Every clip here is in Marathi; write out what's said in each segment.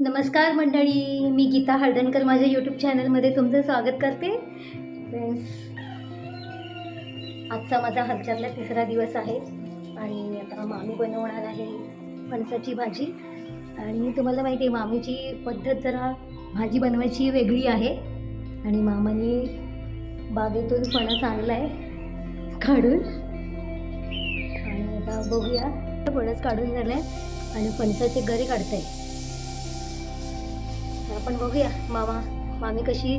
नमस्कार मंडळी मी गीता हळदणकर माझ्या यूट्यूब चॅनलमध्ये तुमचं स्वागत करते. फ्रेंड्स आजचा माझा हलचातला तिसरा दिवस आहे आणि आता मामी बनवणार आहे फणसाची भाजी. आणि तुम्हाला माहिती आहे मामीची पद्धत जरा भाजी बनवायची वेगळी आहे. आणि मामाने बागेतून फणस आणला आहे काढून. आणि आता बघूया फणस काढून झालं आहे आणि फणसाचे गरे काढताय. आहे आपण बघूया. मामा मामी कशी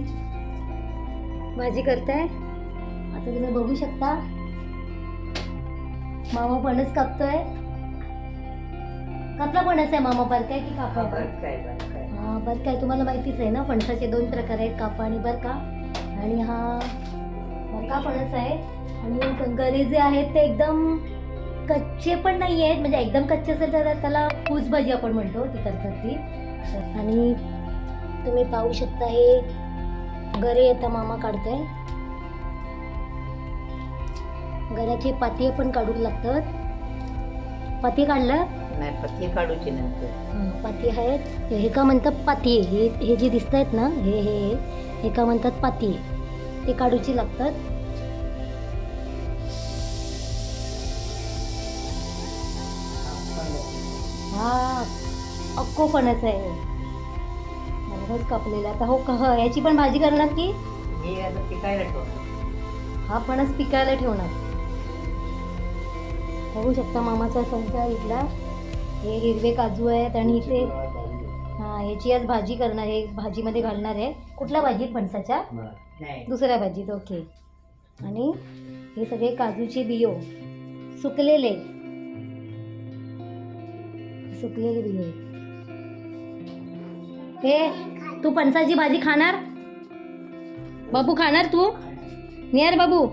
भाजी करताय? आता तुम्ही बघू शकता. मामा फणस कापतोय. कसला फणस आहे मामा? बरकाय की कापा? हा बरकाय तुम्हाला माहितीच आहे ना फणसाचे दोन प्रकार आहेत कापा आणि बरका. आणि हा बरका फणस आहे. आणि गरे जे आहेत ते एकदम कच्चे पण नाही आहेत म्हणजे एकदम कच्चे असेल तर त्याला फूस भाजी आपण म्हणतो ती करतात ती. आणि तुम्ही पाहू शकता हे गरे आता मामा काढताय गऱ्याचे पाती पण काढून लागतात. पाती काढलं? नाही पत्ती काढूची नंतर. पाती आहेत. हे का म्हणतात पाती हे हे जे दिसत आहेत ना हे हे हे का म्हणतात पाती ते काढूची लागतात. हा अक्को फणस आहे. बरोबर कापलेला आता हो कह याची पण भाजी करणार की? हे आता पिकायला ठेवणार. हा फणस पिकायला ठेवणार. बघू शकता मामाचा संचा इथला. हे हिरवे काजू आहेत आणि इथे हा याची आज भाजी करणार आहे. भाजीमध्ये घालणार आहे. कुठल्या भाजीत फणसाच्या नाही. दुसऱ्या भाजीत ओके. आणि हे सगळे काजूचे बियो. सुकलेले. सुकलेले बियो. हे तू फणसाची भाजी खाणार? बाबू खाणार तू? नियर बाबू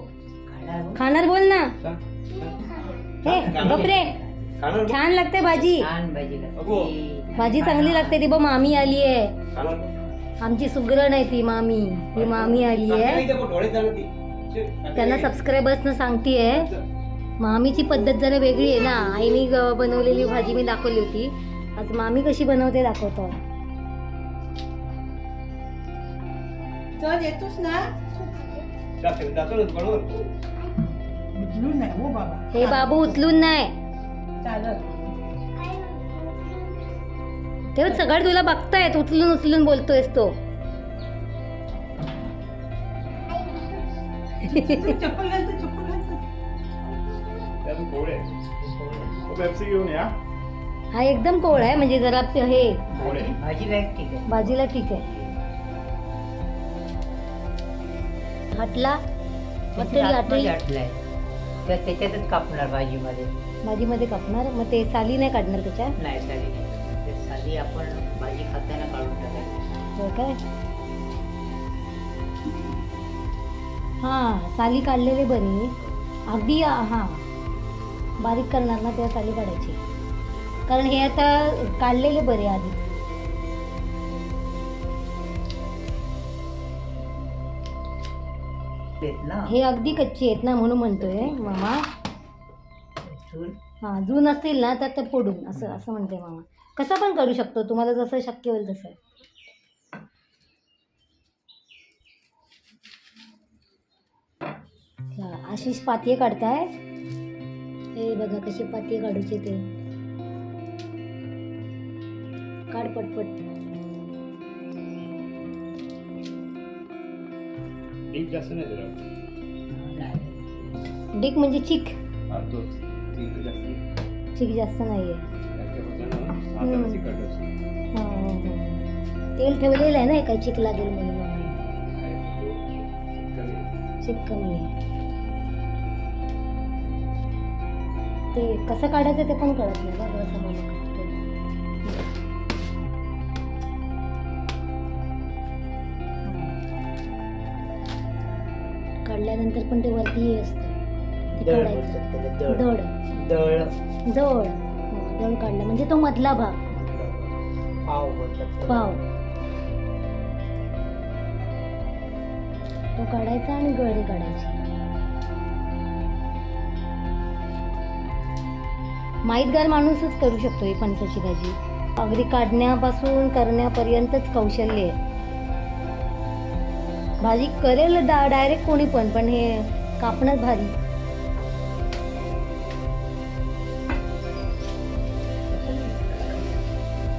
खाणार बोल ना. हे गपरे छान लागते भाजी. भाजी चांगली लागते ती बघ मामी आली आहे. आमची सुग्रण आहे ती मामी ती मामी आली आहे. त्यांना सबस्क्रायबर्सनं सांगतीये मामीची पद्धत जरा वेगळी आहे ना. आईने ग- बनवलेली भाजी मी दाखवली होती. आज मामी कशी बनवते दाखवतो. चल येतोस ना उचलून नाही हो बाबा हे बाबू उचलून नाही चालत ते सगळं तुला बघतायत उचलून उचलून बोलतोयस तो चप्पल घालतो चप्पल घालतो पेप्सी घेऊन या हा एकदम कोळ आहे म्हणजे जरा हे भाजी बॅग ठीक आहे भाजीला ठीक आहे हटला तर त्याच्यातच कापणार भाजीमध्ये. भाजीमध्ये कापणार मग ते साली नाही काढणार त्याच्या नाही साली नाही. ते साली आपण भाजी खाताना काढून टाकायची. काय? हा साली काढलेले बरी अगदी हा. बारीक करणार ना तेव्हा साली काढायची. कारण हे आता काढलेले बरे आधी. हे अगदी कच्ची आहेत ना म्हणून म्हणतोय मामा. हा जून असतील ना तर ते फोडून असं असं म्हणते मामा. कसं पण करू शकतो तुम्हाला जसं शक्य होईल तसं. आशिष पातीये काढताय? हे बघा कशी पातीये काढूचे ते. काढ पटपट. एक जास्त नाही नाही. डिक म्हणजे चिक हा, तोच. तीन जास्त नाही. चिक जास्त नाहीये त्याच्या वजनानं हाताला चिकट असतं. हा, हा, हा. तेल ठेवलेलं आहे ना काही चिक लागेल म्हणून मामाने. काय तो कमी. चिक कमी आहे ते कसं काढायचं ते पण कळत नाही ना कसं मला काढल्यानंतर पण ते वरती हे असतं. ते दळ काढायचं. दळ दड दळ हं, दड काढला म्हणजे तो मधला भाग. पाव पाव. तो काढायचा आणि गळी काढायची. माहीतगार माणूसच करू शकतो ही फणसाची भाजी. अगदी काढण्यापासून करण्यापर्यंतच कौशल्य आहे. भाजी करेल डा डायरेक्ट कोणी पण पण हे कापणं भारी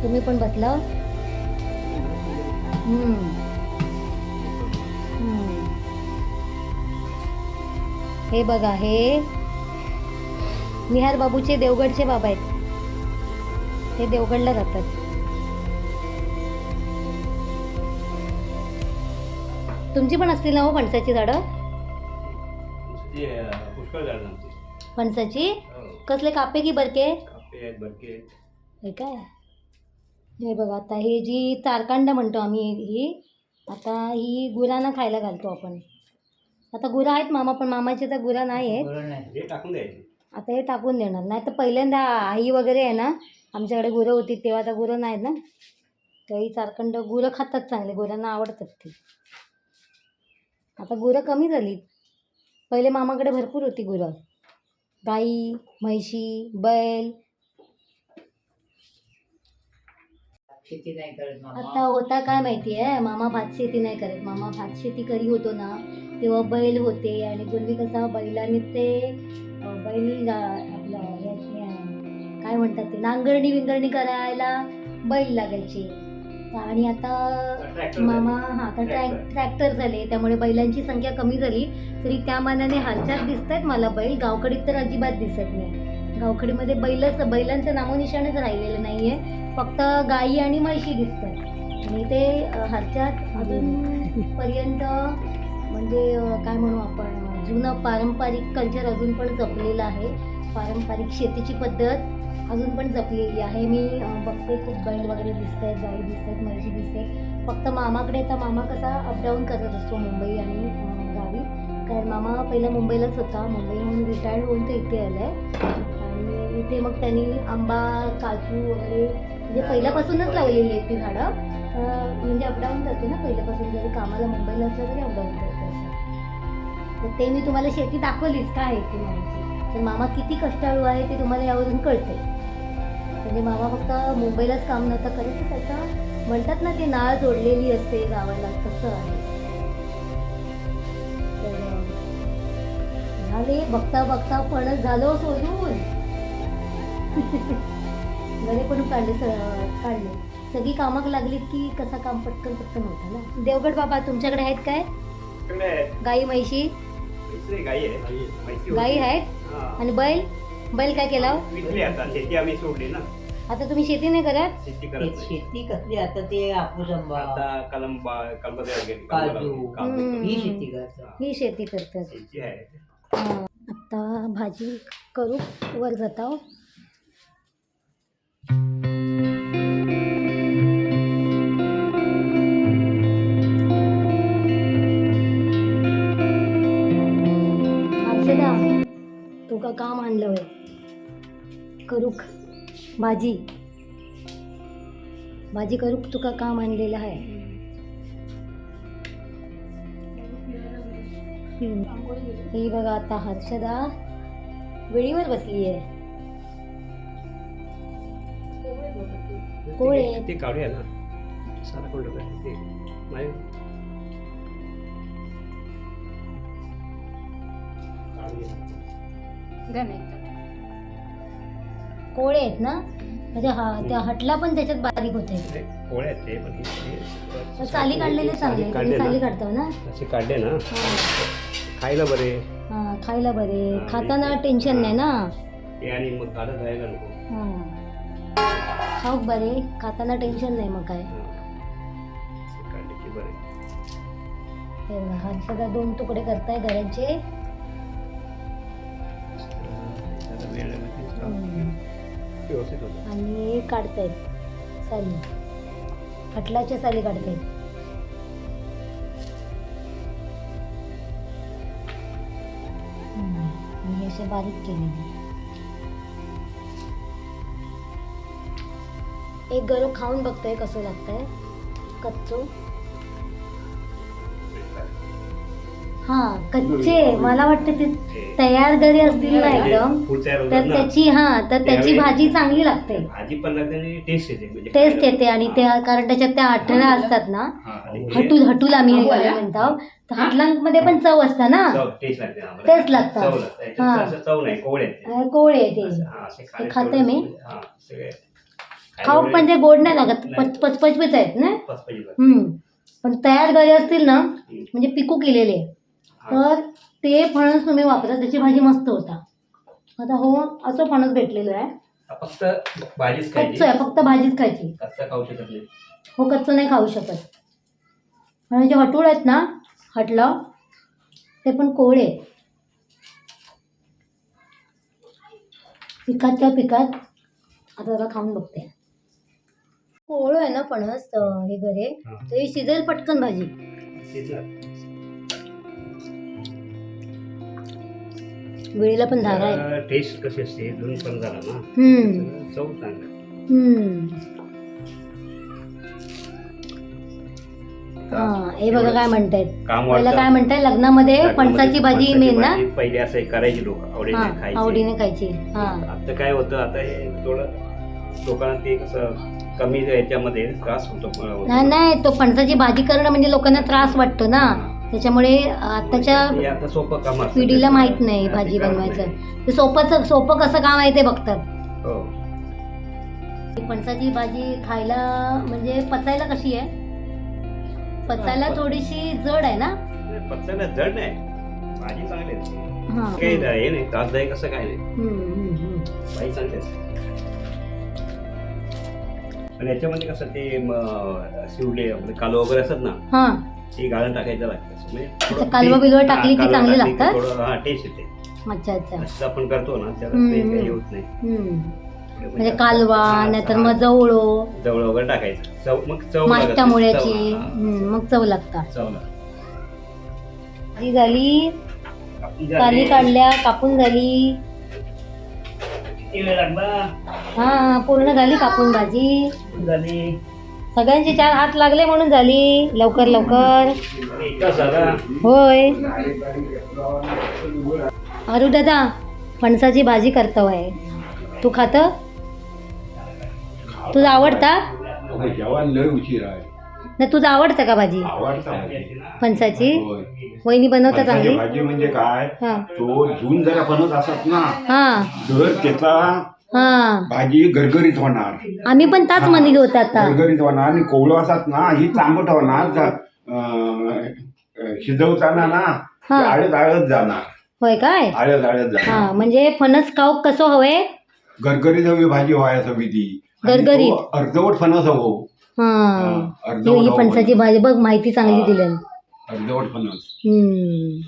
तुम्ही पण बसला? हे बघा हे निहार बाबूचे देवगडचे बाबा आहेत. ते देवगडला राहतात तुमची पण असतील ना हो फणसाची झाडं? ते, अं, पुष्कळ झाड आमचे. फणसाची? हो. कसले कापे की बरके? कापे आहेत बरके आहेत. हे काय? हे बघा आता ही जी चारकांड म्हणतो आम्ही ही आता ही गुरांना खायला घालतो आपण. आता गुरं आहेत मामा पण मामाचे तर गुरं नाही आहेत. बरं नाही. हे टाकून द्यायचे. आता हे टाकून देणार. नाही तर पहिल्यांदा आई वगैरे आहे ना आमच्याकडे गुरं होती तेव्हा आता गुरं नाहीत ना. काही चारखंड गुरं खातात चांगले गुरांना आवडतात ते. आता गुरं कमी झाली पहिले मामाकडे भरपूर होती गुरं. गाई म्हैशी बैल. शेती नाही करत आता होता काय माहिती आहे? मामा भात शेती नाही करत. मामा भात शेती करी होतो ना तेव्हा बैल होते आणि पूर्वी कसा बैलांनी ते बैल आपलं काय म्हणतात ते नांगरणी विंगरणी करायला बैल लागायचे. आणि आता मामा हा आता ट्रॅक ट्रॅक्टर. झाले. त्यामुळे बैलांची संख्या कमी झाली. तरी त्या मानाने हालचाल दिसत आहेत मला बैल. गावकडीत तर अजिबात दिसत नाही. गावकडीमध्ये बैलच बैलांचं नामोनिशाणच राहिलेलं नाही आहे फक्त गाई आणि म्हैशी दिसतात. आणि ते ह्याच्यात अजून पर्यंत म्हणजे काय म्हणू आपण? जुनं पारंपरिक कल्चर अजून पण जपलेलं आहे. पारंपरिक शेतीची पद्धत अजून पण जपलेली आहे. मी बघते खूप बैल वगैरे दिसत आहेत गाई दिसत आहेत म्हैशी दिसत आहेत फक्त मामाकडे तर मामा कसा अपडाऊन करत असतो मुंबई आणि गावी. कारण मामा पहिला मुंबईलाच होता. मुंबईहून रिटायर्ड होऊन तो इथे आला आहे आणि इथे मग त्यांनी आंबा काजू वगैरे म्हणजे पहिल्यापासूनच लावलेली आहेत ती झाडं. म्हणजे अपडाऊन करते ना पहिल्यापासून. जरी कामाला मुंबईला असलं तरी अपडाऊन करते. तर ते मी तुम्हाला शेती दाखवलीच काय आहे ती माहिती. तर मामा किती कष्टाळू आहे ते तुम्हाला यावरून कळते म्हणजे मामा फक्त मुंबईलाच काम नव्हतं करत तर त्याचं म्हणतात ना ती नाळ जोडलेली असते गावाला तसं आहे. झाले बघता बघता फणस झालो सोडून. घरी पण काढले काढले. सगळी कामाक लागलीत की कसा काम पटकन पटकन होतं ना? देवगड बाबा तुमच्याकडे आहेत काय. गाई म्हैशी? गाई आहे. आहेत हा. आणि बैल? बैल काय केला? विकली आता. शेती आम्ही सोडली ना. आता तुम्ही शेती नाही करत? शेती ते करत नाही. शेती कसली? आता ते हापूस आंबा आता कलम कलम काजू. हम्म. ही शेती करतात. ही शेती करतात. शेती आहे. आता भाजी करू. वर जाता तुका काम आणलं वय करूक भाजी भाजी करूक तुका काम आणलेलं आहे हम्म. ही बघा आता हर्षदा वेळीवर बसली आहे? कोळे. ते काढूया ना. सारा कोण ते कोळे आहेत ना? म्हणजे हा त्या हटला पण त्याच्यात बारीक होते कोळे आहेत ते पण हे- हे साली काढलेले चांगले तुम्ही ना? काढतो ना? असे काढले ना? हा. खायला बरे. हा खायला बरे. हा, खाताना टेन्शन नाही ना? आणि मग काढत राहायला नको. हा. खाऊक बरे खाताना टेन्शन नाही मग काय? हा. असे काढले की बरे. हे बघा, हर्षदा दोन तुकडे करताय घरांचे. व्यवस्थित होतं आणि काढतायत साली. खटलाच्या साली काढतायत. मी असे बारीक केले. एक गरो खाऊन बघतोय कसं लागतंय. कच्चो. हा कच्चे मला वाटतं ते तयार घरी असतील ना एकदम फूड तयार होतात तर ना. त्याची हा तर त्याची त्यावेळी- भाजी चांगली लागते भाजी पण लागते आणि टेस्ट येते म्हणजे टेस्ट खायला. येते आणि त्या कारण त्याच्यात त्या आठऱ्या असतात ना हा, आणि हे हटूल हटूल आम्ही याला म्हणतो तर हटलांमध्ये पण चव असतं ना चव टेस्ट लागते आम्हाला. टेस्ट लागतं. चव लागतं याच्यात हा. असं चव नाही कोवळे आहेत ते. अं, कोवळे आहे ते असं, हा, असे खाणे खाते थोडं- मी. हा, सगळे खाऊ ते गोड नाही लागत. पच पचपचपीच आहेत ना पचपची लागते. हम्म पण तयार घरी असतील ना. म्हणजे पिकू केलेले. तर ते फणस तुम्ही वापरा त्याची भाजी मस्त होता. आता हो असं फणस भेटलेलं आहे. फक्त भाजीच खायची. कच्चं आहे फक्त भाजीच खायची. कच्चा खाऊ शकत नाही. हो कच्चं नाही खाऊ शकत. आणि जे हटूळ आहेत ना हटलं ते पण कोवळे आहेत. पिकात त्या पिकात आता जरा खाऊन बघते. कोवळं आहे ना फणस अं, हे घरे. हा. ते शिजेल पटकन भाजी. वेळेला पण धारा आहे. टेस्ट कशी असते दोन पण झाला ना. हम्म. चव चांगला हम्म. हा हे बघा काय म्हणतायत. काम पहिला वाढतं. काय म्हणताय लग्नामध्ये फणसाची भाजी फणसाची मेन ना? भाजी पहिले असं करायची लोक आवडीने खायची. आवडीने खायची हा. आता काय होतं आता हे थोडं लोकांना ते कसं कमी याच्यामध्ये त्रास होतो नाही नाही तो फणसाची भाजी करणं म्हणजे लोकांना त्रास वाटतो ना. त्याच्यामुळे आताच्या आता सोपं काम असतं. पिढीला माहीत नाही भाजी बनवायचं. ते सोपंच सोपं कसं काम आहे ते बघतात. हो. फणसाची भाजी खायला म्हणजे पचायला कशी आहे? पचायला थोडीशी जड आहे ना? पचायला जड नाही. भाजी चांगली काही हे नाही त्रासदायक असं काय नाही. भाजी चांगली असते आणि याच्यामध्ये कसं ते शिवले आपले कालो वगैरे असतात ना? हा गाळण टाकायचं लागतं म्हणजे कालवं बिलवं हा, टाकली की चांगली लागतात? थोडं हा टेस्ट येते अच्छा अच्छा असं आपण करतो ना त्याला हम्म, ते काही हम्म. होत नाही. थोडे म्हणजे कालवा हा, नाहीतर हा. मग जवळो जवळ वगैरे टाकायचं चव मग चव लागत माष्टा नाही. मुळ्याची हा, हम्म, मग चव लागतात चव लागते. भाजी झाली कापून काली. काढल्या कापून झाली किती वेळ लागला हा पूर्ण झाली कापून भाजी झाली सगळ्यांचे चार हात लागले म्हणून झाली. लवकर लवकर. होय. अरू दादा फणसाची भाजी करतोय. तू खात? तुझं आहे. नाही तुझं आवडतं का भाजी? आवडतं फणसाची. वहिनी बनवता चांगली? भाजी म्हणजे काय? हा. तो झून जरा बनवत असत ना. हा. त्याचा हा. भाजी गरगरीत होणार. आम्ही पण ताच म्हणली होत आता. गरगरीत होणार आणि कोवळं असतात ना ही तांबट होणार. जा- अं, अं, शिजवताना ना हा. आळत आळत जाणार. होय काय? आळत आळत हा जाणार म्हणजे फणस खाऊ कसं हवंय गरगरीत हवी भाजी आणि गरगरीत. तो अर्धवट फणस हवो. हा. अर्धवट ही हवं. फणसाची फणस. भाजी बघ माहिती चांगली हा. दिली अर्धवट फणस. हम्म.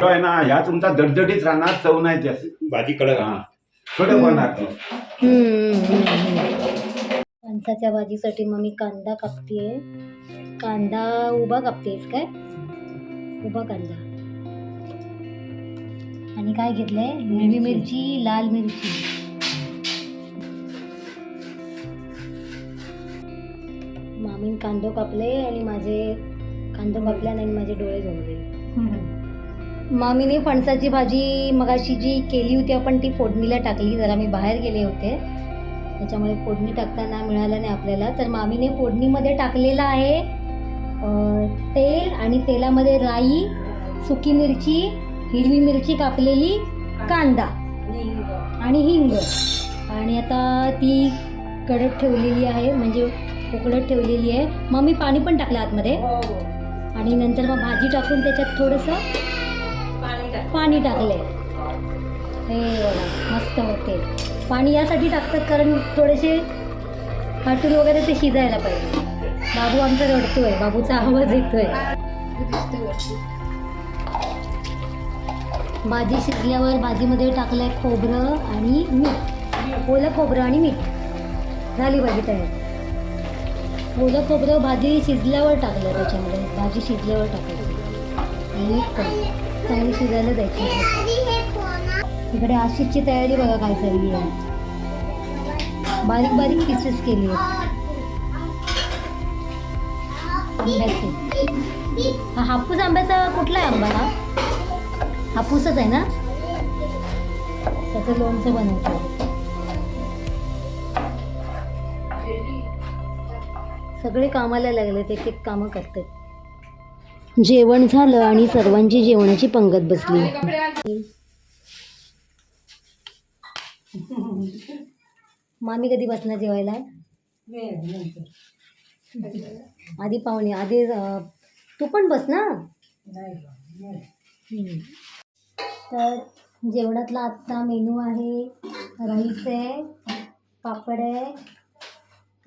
तो आहे ना ह्या तुमचा दडदडीत राहणार चव नाही भाजी कडक हा. फणसाच्या भाजीसाठी मग मी कांदा कापतेय. कांदा उभा कापतेस काय? उभा कांदा. आणि काय घेतलंय? हिरवी मिरची. लाल मिरची. मामीन कांदो कापले आणि माझे कांदो कापल्याने आणि माझे डोळे झोंबले मामीने फणसाची भाजी मगाशी जी केली होती आपण ती फोडणीला टाकली. जरा मी बाहेर गेले होते. त्याच्यामुळे फोडणी टाकताना मिळालं नाही आपल्याला. तर मामीने फोडणीमध्ये टाकलेलं आहे तेल आणि तेलामध्ये राई सुकी मिरची हिरवी मिरची कापलेली कांदा आणि हिंग. आणि आता ती कडक ठेवलेली आहे म्हणजे उकडत ठेवलेली आहे. मग मी पाणी पण टाकलं आतमध्ये. आणि नंतर मग भाजी टाकून त्याच्यात थोडंसं पाणी टाकले हे मस्त होते. पाणी यासाठी टाकतात कारण थोडेसे काटून वगैरे ते शिजायला पाहिजे. बाबू आमचा रडतोय बाबूचा आवाज येतोय. भाजी शिजल्यावर भाजीमध्ये टाकलंय खोबरं आणि मीठ. ओलं खोबरं आणि मीठ. झाली भाजी तयार. ओलं खोबरं भाजी शिजल्यावर टाकलं त्याच्यामध्ये. भाजी शिजल्यावर टाकायची. आणि तयारी शिजायला द्यायची इकडे आशिषची तयारी बघा काय चालली आहे. बारीक बारीक पीसेस केली आहेत. आंब्याचे. हा हापूस आंब्याचा कुठला आहे आंबा हा? हापूसच आहे ना? त्याचं लोणचं बनवतो. सगळे कामाला लागले ते एक कामं करतात. जेवण झालं आणि सर्वांची जेवणाची पंगत बसली. मामी कधी बसणार जेवायला? आधी पाहुणे आधी तू पण बस ना. तर जेवणातला आजचा मेनू आहे राईस आहे पापड आहे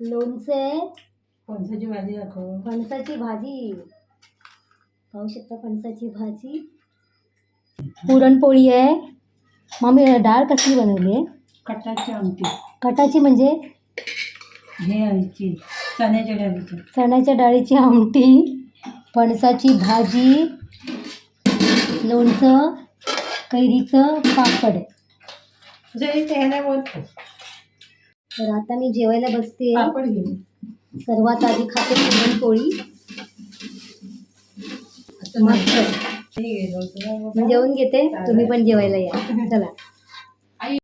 लोणचं आहे फणसाची भाजी दाखव. फणसाची भाजी. पाहू शकता फणसाची भाजी. पुरणपोळी आहे. मामी डाळ कसली बनवली आहे? कटाची आमटी. कटाची म्हणजे? हे आमची चण्याच्या डाळीची. चण्याच्या डाळीची आमटी फणसाची भाजी लोणचं कैरीचं पापड. तर आता मी जेवायला बसते. सर्वात आधी खाते पुरणपोळी. मस्त. जेवून घेते. तुम्ही पण जेवायला या. चला.